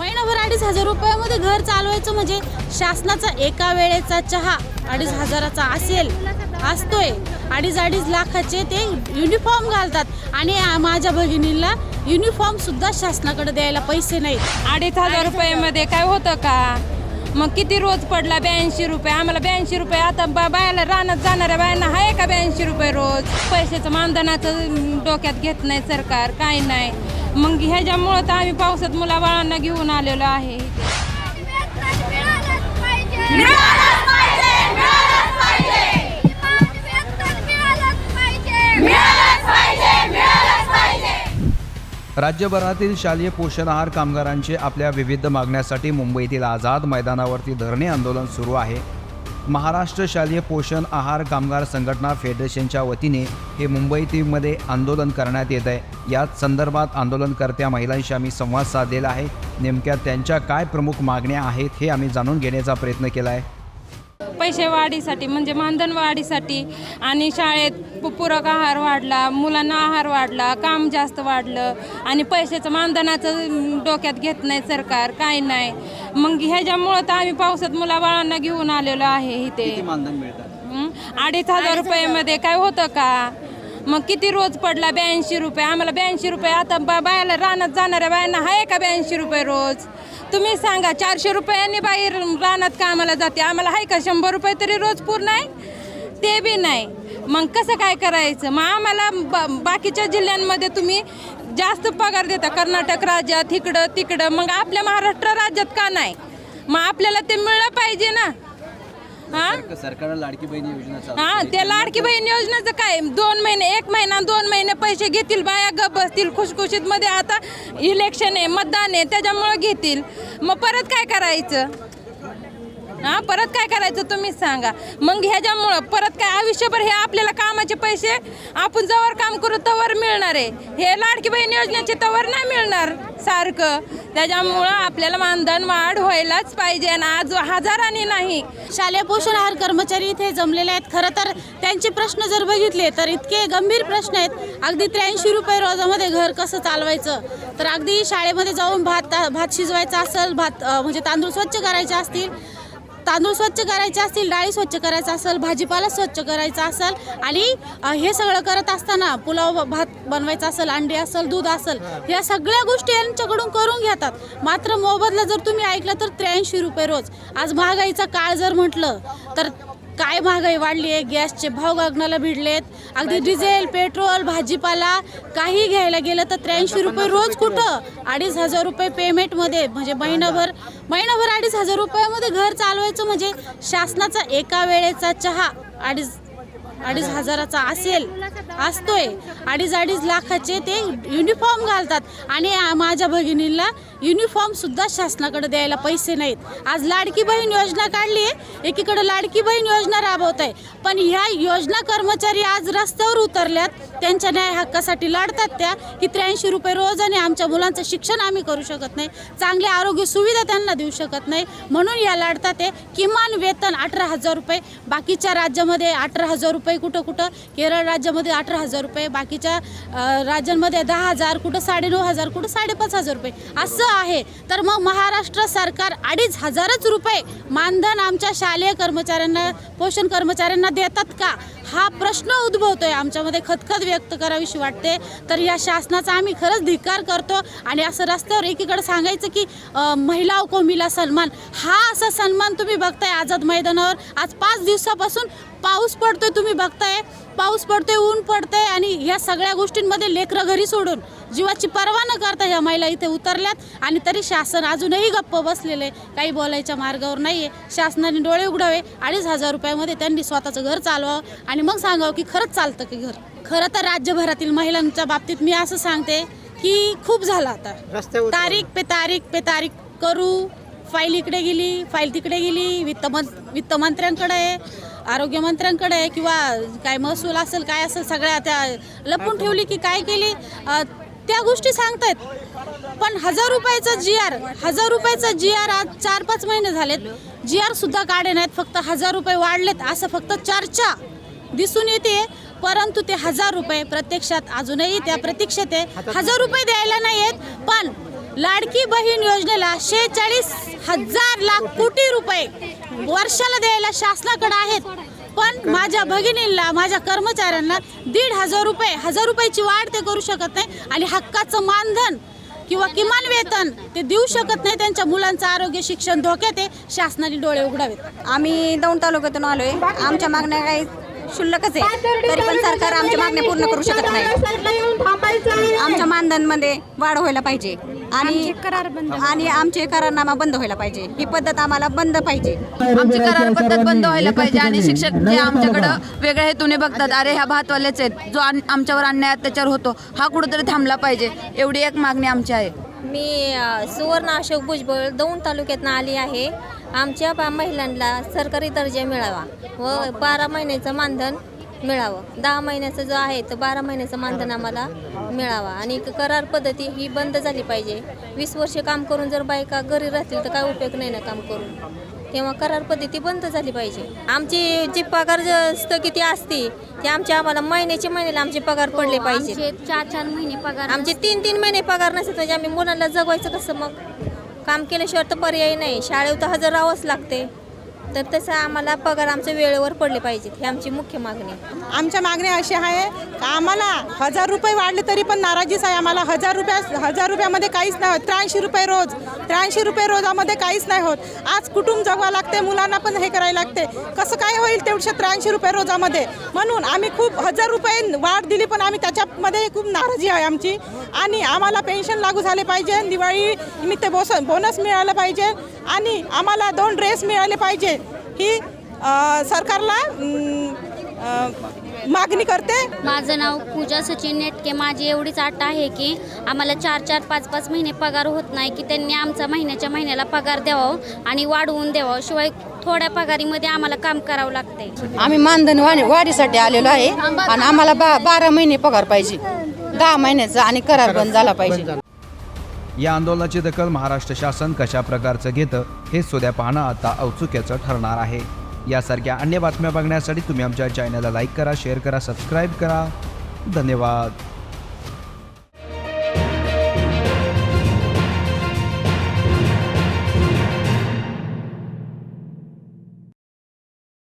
महिनाभर अडीच हजार रुपयामध्ये घर चालवायचं म्हणजे शासनाचा एका वेळेचा चहा अडीच हजाराचा असेल. असतोय. अडीच अडीच लाखाचे ते युनिफॉर्म घालतात. आणि माझ्या भगिनीला युनिफॉर्म सुद्धा शासनाकडे द्यायला पैसे नाहीत अडीच हजार रुपयामध्ये काय होतं का? मग किती रोज पडला ब्याऐंशी रुपये? आम्हाला ब्याऐंशी रुपये आता बा बायाला रानात जाणाऱ्या बायांना आहे का ब्याऐंशी रुपये रोज? पैशाचं मानधनाचं डोक्यात घेत नाही सरकार काही नाही. मग ह्याच्यामुळं तर आम्ही पावसात मुलाबाळांना घेऊन आलेलो आहे. राज्यभरातील शालेय पोषण आहार कामगारांचे आपल्या विविध मागण्यासाठी मुंबईतील आझाद मैदानावरती धरणे आंदोलन सुरू आहे. महाराष्ट्र शालेय पोषण आहार कामगार संघटना फेडरेशनच्या वतीने हे मुंबईतीमध्ये आंदोलन करण्यात येत आहे. याच संदर्भात आंदोलनकर्त्या महिलांशी आम्ही संवाद साधलेला आहे. नेमक्या त्यांच्या काय प्रमुख मागण्या आहेत हे आम्ही जाणून घेण्याचा प्रयत्न केला आहे. पैसे वाढीसाठी म्हणजे मानधन वाढीसाठी आणि शाळेत पूरक आहार वाढला मुलांना आहार वाढला काम जास्त वाढलं आणि पैशाचं मानधनाचं डोक्यात घेत नाही सरकार काही नाही. मग ह्याच्यामुळं तर आम्ही पावसात मुलाबाळांना घेऊन आलेलो आहे इथे. हं? अडीच हजार रुपयामध्ये काय होतं का? मग किती रोज पडला ब्याऐंशी रुपये? आम्हाला ब्याऐंशी रुपये आता बा बायाला रानात जाणाऱ्या बायांना आहे का ब्याऐंशी रुपये रोज? तुम्ही सांगा चारशे रुपयांनी बाई रानात कामाला जाते. आम्हाला आहे का शंभर रुपये तरी रोज पूर्ण आहे? ते बी नाही. मग कसं काय करायचं? मग आम्हाला बा बाकीच्या जिल्ह्यांमध्ये तुम्ही जास्त पगार देता. कर्नाटक राज्यात इकडं तिकडं. मग आपल्या महाराष्ट्र राज्यात का नाही? मग आपल्याला ते मिळलं पाहिजे ना. हां? सरकारनं लाडकी बहिणी योजना हा त्या लाडकी बहीण योजनेचं काय? दोन महिने एक महिना दोन महिने पैसे घेतील बाया गप बसतील खुशखुशीत मध्ये आता इलेक्शन आहे मतदान आहे त्याच्यामुळं घेतील. मग परत काय करायचं? हा परत काय करायचं तुम्हीच सांगा. मग ह्याच्यामुळं परत काय आयुष्यभर हे आपल्याला कामाचे पैसे आपण जवळ काम करू तवर मिळणार आहे. हे लाडकी बहीण योजनेचे तवर नाही मिळणार सारखं. त्याच्यामुळं आपल्याला मानधन वाढ व्हायलाच पाहिजे आणि आज हजारांनी नाही. शालेय पोषण आहार कर्मचारी इथे जमलेले आहेत. खरं तर त्यांचे प्रश्न जर बघितले तर इतके गंभीर प्रश्न आहेत. अगदी त्र्याऐंशी रुपये रोजामध्ये घर कसं चालवायचं? तर अगदी शाळेमध्ये जाऊन भात भात शिजवायचा असेल भात म्हणजे तांदूळ स्वच्छ करायचे असतील तांदूळ स्वच्छ करायचे असतील डाळी स्वच्छ करायचा असेल भाजीपाला स्वच्छ करायचा असेल आणि हे सगळं करत असताना पुलाव भात बनवायचा असेल अंडी असेल दूध असेल ह्या सगळ्या गोष्टी यांच्याकडून करून घेतात. मात्र मोबदला जर तुम्ही ऐकलं तर त्र्याऐंशी रुपये रोज. आज महागाईचा काळ जर म्हटलं तर काय महागाई वाढली आहे गॅसचे भाव गगनाला भिडलेत. अगदी डिझेल पेट्रोल भाजीपाला काही घ्यायला गेलं तर त्र्याऐंशी रुपये रोज कुठं? अडीच हजार रुपये पेमेंटमध्ये म्हणजे महिनाभर महिनाभर अडीच हजार रुपयामध्ये घर चालवायचं म्हणजे शासनाचा एका वेळेचा चहा अडीच अडीच हजाराचा असेल असतोय. अडीच अडीच लाखाचे ते युनिफॉर्म घालतात. आणि माझ्या भगिनीला युनिफॉर्म सुद्धा शासनाकडे द्यायला पैसे नाहीत. आज लाडकी बहीण योजना काढली आहे. एकीकडे लाडकी बहीण योजना राबवत आहे पण ह्या योजना कर्मचारी आज रस्त्यावर उतरल्यात. त्यांच्या न्याय हक्कासाठी लढतात त्या की त्र्याऐंशी रुपये रोज आणि आमच्या मुलांचं शिक्षण आम्ही करू शकत नाही चांगले आरोग्य सुविधा त्यांना देऊ शकत नाही. म्हणून या लढतात आहे किमान वेतन अठरा हजार रुपये बाकीच्या राज्यामध्ये अठरा हजार रुपये कुठं कुठं केरळ राज्यामध्ये अठरा हजार रुपये बाकीच्या राज्यांमध्ये दहा हजार कुठं साडेनऊ हजार कुठं साडेपाच हजार रुपये. असं आहे. तर मग महाराष्ट्र सरकार अडीच हजारच रुपये मानधन आमच्या शालेय कर्मचाऱ्यांना पोषण कर्मचाऱ्यांना देतात का? हा प्रश्न उद्भवतोय. आमच्यामध्ये खतखत व्यक्त करावीशी वाटते. तर या शासनाचा आम्ही खरंच धिक्कार करतो आणि असं रस्त्यावर एकीकडे सांगायचं की महिला कोमिला सन्मान. हा असा सन्मान तुम्ही बघताय आझाद मैदानावर. आज पाच दिवसापासून पाऊस पडतोय तुम्ही बघताय. पाऊस पडतोय ऊन पडतंय आणि ह्या सगळ्या गोष्टींमध्ये लेकरं घरी सोडून जीवाची पर्वा न करता ह्या महिला इथे उतरल्यात आणि तरी शासन अजूनही गप्प बसलेले काही बोलायच्या मार्गावर नाहीये. शासनाने डोळे उघडावे. अडीच हजार रुपयामध्ये त्यांनी स्वतःचं घर चालवावं. आणि मग सांगावं की खरंच चालतं की घर. खरं तर राज्यभरातील महिलांच्या बाबतीत मी असं सांगते की खूप झालं आता. तारीख पे तारीख पे तारीख करू. फाईल इकडे गेली फाईल तिकडे गेली. वित्त वित्तमंत्र्यांकडे आहे आरोग्यमंत्र्यांकडे आहे किंवा काय महसूल असेल काय असेल सगळ्या त्या लपून ठेवली की काय केली? त्या गोष्टी सांगतायत. पण हजार रुपयाचा जी आर हजार रुपयाचा जी आर आज चार पाच महिने झालेत. जी आर सुद्धा काढे नाहीत फक्त हजार रुपये वाढलेत असं फक्त चर्चा दिसून येते. परंतु ते हजार रुपये प्रत्यक्षात अजूनही त्या प्रतीक्षेत आहे. हजार रुपये द्यायला नाही आहेत पण लाडकी बहीण योजनेला शेहेचाळीस हजार लाख कोटी रुपये वर्षाला द्यायला शासनाकडे आहेत. पण माझ्या भगिनींना माझ्या कर्मचाऱ्यांना दीड हजार रुपये हजार रुपयाची वाढ ते करू शकत नाही आणि हक्काचं मानधन किंवा किमान वेतन ते देऊ शकत नाही. त्यांच्या मुलांचं आरोग्य शिक्षण धोक्यात आहे. शासनाने डोळे उघडावेत. आम्ही दौंड तालुक्यातून आलोय. आमच्या मागण्या काही क्षुल्लकच आहे. तरी पण सरकार आमच्या मागण्या पूर्ण करू शकत नाही. आमच्या मानधनमध्ये वाढ व्हायला पाहिजे. आणि आणि आमचे करारनामा बंद व्हायला पाहिजे. ही पद्धत आम्हाला बंद पाहिजे. आमची करार पद्धत बंद व्हायला पाहिजे. आणि शिक्षक जे आमच्याकडं वेगळ्या हेतूने बघतात. अरे ह्या भातवाल्याच आहेत. जो आन- आमच्यावर अन्याय अत्याचार होतो हा कुठेतरी थांबला पाहिजे. एवढी एक मागणी आमची आहे. मी सुवर्ण अशोक भुजबळ दौंड तालुक्यातनं आली आहे. आमच्या बा महिलांना सरकारी दर्जा मिळावा व बारा महिन्याचं मानधन मिळावं. दहा महिन्याचं जो आहे तो बारा महिन्याचं मानधन आम्हाला मिळावा. आणि करार पद्धती ही बंद झाली पाहिजे. वीस वर्ष काम करून जर बायका घरी राहतील तर काय उपयोग नाही ना काम करून. तेव्हा करार पद्धती बंद झाली पाहिजे. आमची जी पगार स्थगिती असते ती आमच्या आम्हाला महिन्याच्या महिन्याला आमचे पगार पडले पाहिजे. आमचे चार चार महिने पगार आमचे तीन तीन महिने पगार नसतात म्हणजे आम्ही मुलांना जगवायचं कसं मग? काम केल्याशिवाय तर पर्याय नाही. शाळेत तर हजर राहावंच लागते. तर तसं आम्हाला पगार आमचं वेळेवर पडले पाहिजेत ही आमची मुख्य मागणी आहे. आमच्या मागण्या अशी आहे का आम्हाला हजार रुपये वाढले तरी पण नाराजीच आहे आम्हाला हजार रुपया हजार रुपयामध्ये काहीच नाही होत. त्र्याऐंशी रुपये रोज त्र्याऐंशी रुपये रोजामध्ये काहीच नाही होत. आज कुटुंब जगवा लागते मुलांना पण हे करायला लागते. कसं काय होईल तेवढशे त्र्याऐंशी रुपये रोजामध्ये? म्हणून आम्ही खूप हजार रुपये वाढ दिली पण आम्ही त्याच्यामध्ये खूप नाराजी आहे आमची. आणि आम्हाला पेन्शन लागू झाले पाहिजे दिवाळी निमित्त बोस बोनस मिळालं पाहिजे. आणि आम्हाला दोन ड्रेस मिळाले पाहिजे. ही सरकारला मागणी करते. माझं नाव पूजा सचिन नेटके. माझी एवढीच आट आहे की आम्हाला चार चार पाच पाच महिने पगार होत नाही की त्यांनी आमचा महिन्याच्या महिन्याला पगार द्यावा आणि वाढवून द्यावा. शिवाय थोड्या पगारीमध्ये आम्हाला काम करावं लागते आम्ही मानधन वाढ- वाढीसाठी आलेलो आहे आणि आम्हाला बा बारा महिने पगार पाहिजे. दहा महिन्याचा आणि करार बंद झाला पाहिजे. या आंदोलनाची दखल महाराष्ट्र शासन कशा प्रकारचं घेतं हे सुद्या पाहणं आता औत्सुक्याचं ठरणार आहे. यासारख्या अन्य बातम्या बघण्यासाठी तुम्ही आमच्या चॅनलला लाईक करा शेअर करा सबस्क्राईब करा. धन्यवाद.